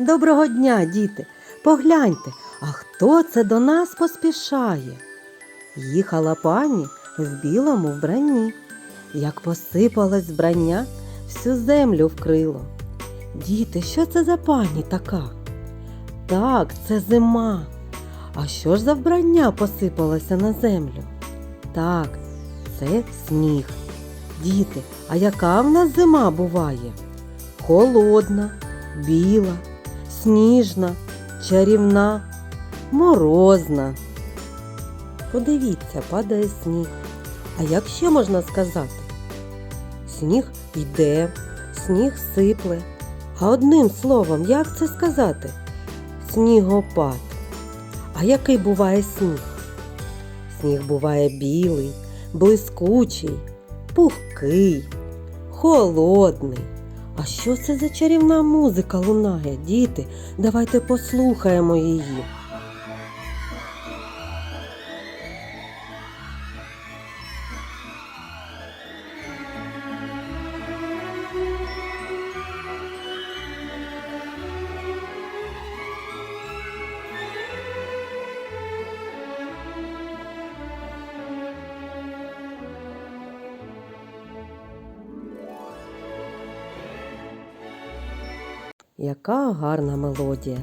Доброго дня, діти! Погляньте, а хто це до нас поспішає? Їхала пані в білому вбранні. Як посипалось вбрання, всю землю вкрило. Діти, що це за пані така? Так, це зима. А що ж за вбрання посипалося на землю? Так, це сніг. Діти, а яка в нас зима буває? Холодна, біла, сніжна, чарівна, морозна. Подивіться, падає сніг. А як ще можна сказати? Сніг йде, сніг сипле. А одним словом, як це сказати? Снігопад. А який буває сніг? Сніг буває білий, блискучий, пухкий, холодний. А що це за чарівна музика лунає, діти? Давайте послухаємо її. Яка гарна мелодія.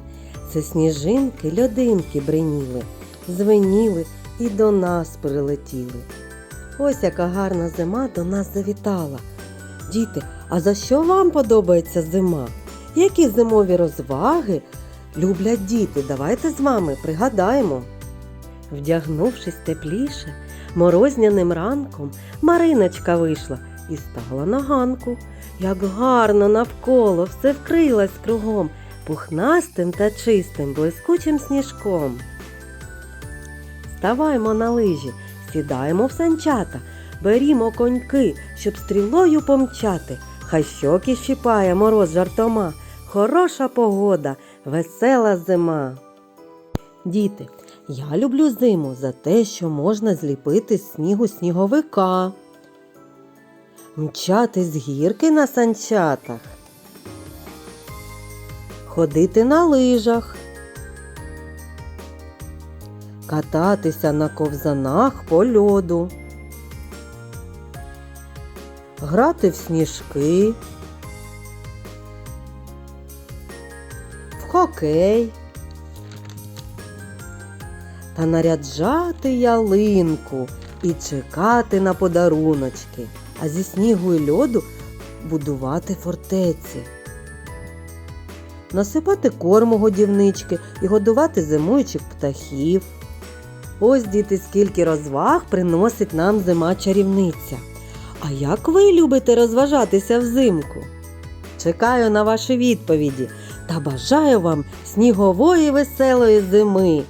Це сніжинки, льодинки бриніли, звеніли і до нас прилетіли. Ось яка гарна зима до нас завітала. Діти, а за що вам подобається зима? Які зимові розваги люблять діти? Давайте з вами пригадаємо. Вдягнувшись тепліше, морозняним ранком Мариночка вийшла і стала на ганку. Як гарно навколо все вкрилось кругом пухнастим та чистим блискучим сніжком. Ставаймо на лижі, сідаємо в санчата, берімо коньки, щоб стрілою помчати. Хай щоки щипає мороз жартома, хороша погода, весела зима. Діти, я люблю зиму за те, що можна зліпити з снігу сніговика мчати з гірки на санчатах, ходити на лижах, кататися на ковзанах по льоду, грати в сніжки, в хокей. Та наряджати ялинку і чекати на подаруночки а зі снігу і льоду будувати фортеці, насипати корму годівнички і годувати зимуючих птахів. Ось діти, скільки розваг приносить нам зима чарівниця. А як ви любите розважатися взимку? Чекаю на ваші відповіді та бажаю вам снігової веселої зими.